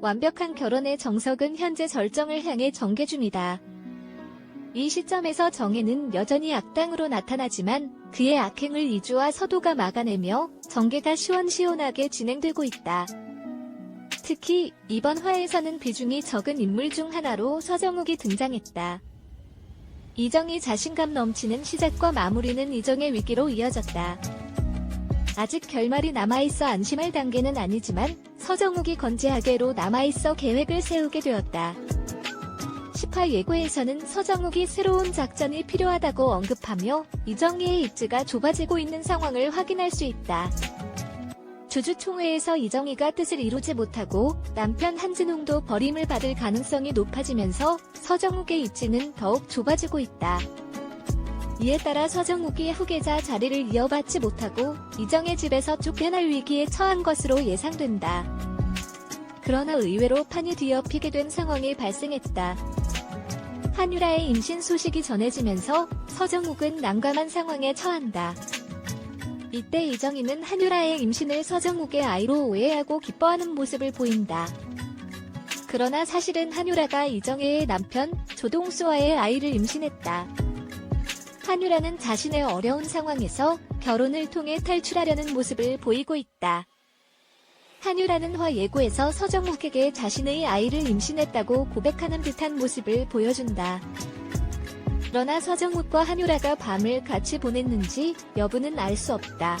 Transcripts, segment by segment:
완벽한 결혼의 정석은 현재 절정을 향해 전개 중이다. 이 시점에서 정혜는 여전히 악당으로 나타나지만 그의 악행을 이주와 서도가 막아내며 전개가 시원시원하게 진행되고 있다. 특히 이번 화에서는 비중이 적은 인물 중 하나로 서정욱이 등장했다. 이정이 자신감 넘치는 시작과 마무리는 이정의 위기로 이어졌다. 아직 결말이 남아있어 안심할 단계는 아니지만 서정욱이 건재하게로 남아있어 계획을 세우게 되었다. 18 예고에서는 서정욱이 새로운 작전이 필요하다고 언급하며 이정희의 입지가 좁아지고 있는 상황을 확인할 수 있다. 주주총회에서 이정희가 뜻을 이루지 못하고 남편 한진웅도 버림을 받을 가능성이 높아지면서 서정욱의 입지는 더욱 좁아지고 있다. 이에 따라 서정욱이 후계자 자리를 이어받지 못하고 이정의 집에서 쫓겨날 위기에 처한 것으로 예상된다. 그러나 의외로 판이 뒤엎이게 된 상황이 발생했다. 한유라의 임신 소식이 전해지면서 서정욱은 난감한 상황에 처한다. 이때 이정희는 한유라의 임신을 서정욱의 아이로 오해하고 기뻐하는 모습을 보인다. 그러나 사실은 한유라가 이정혜의 남편 조동수와의 아이를 임신했다. 한유라는 자신의 어려운 상황에서 결혼을 통해 탈출하려는 모습을 보이고 있다. 한유라는 화 예고에서 서정욱에게 자신의 아이를 임신했다고 고백하는 듯한 모습을 보여준다. 그러나 서정욱과 한유라가 밤을 같이 보냈는지 여부는 알 수 없다.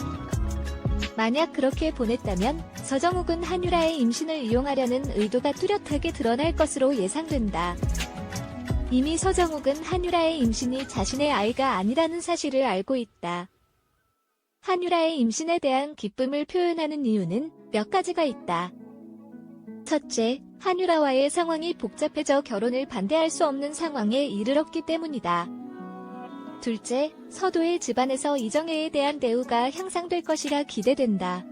만약 그렇게 보냈다면 서정욱은 한유라의 임신을 이용하려는 의도가 뚜렷하게 드러날 것으로 예상된다. 이미 서정욱은 한유라의 임신이 자신의 아이가 아니라는 사실을 알고 있다. 한유라의 임신에 대한 기쁨을 표현하는 이유는 몇 가지가 있다. 첫째, 한유라와의 상황이 복잡해져 결혼을 반대할 수 없는 상황에 이르렀기 때문이다. 둘째, 서도의 집안에서 이정혜에 대한 대우가 향상될 것이라 기대된다.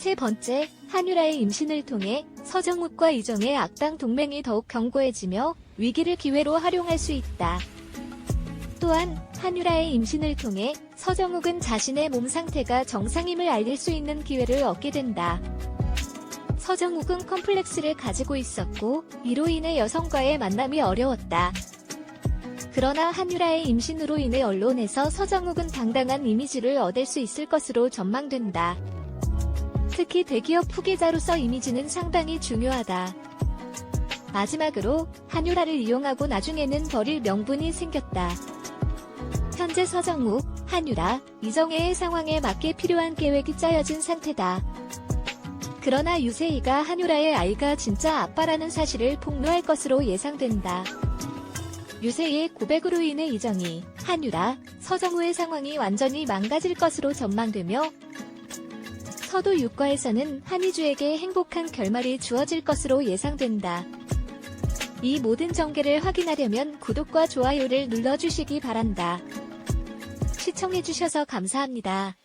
세 번째, 한유라의 임신을 통해 서정욱과 이정의 악당 동맹이 더욱 견고해지며 위기를 기회로 활용할 수 있다. 또한 한유라의 임신을 통해 서정욱은 자신의 몸 상태가 정상임을 알릴 수 있는 기회를 얻게 된다. 서정욱은 컴플렉스를 가지고 있었고 이로 인해 여성과의 만남이 어려웠다. 그러나 한유라의 임신으로 인해 언론에서 서정욱은 당당한 이미지를 얻을 수 있을 것으로 전망된다. 특히 대기업 후계자로서 이미지는 상당히 중요하다. 마지막으로 한유라를 이용하고 나중에는 버릴 명분이 생겼다. 현재 서정욱, 한유라, 이정혜의 상황에 맞게 필요한 계획이 짜여진 상태다. 그러나 유세희가 한유라의 아이가 진짜 아빠라는 사실을 폭로할 것으로 예상된다. 유세희의 고백으로 인해 이정희, 한유라, 서정우의 상황이 완전히 망가질 것으로 전망되며 서도 육과에서는 한희주에게 행복한 결말이 주어질 것으로 예상된다. 이 모든 전개를 확인하려면 구독과 좋아요를 눌러주시기 바란다. 시청해주셔서 감사합니다.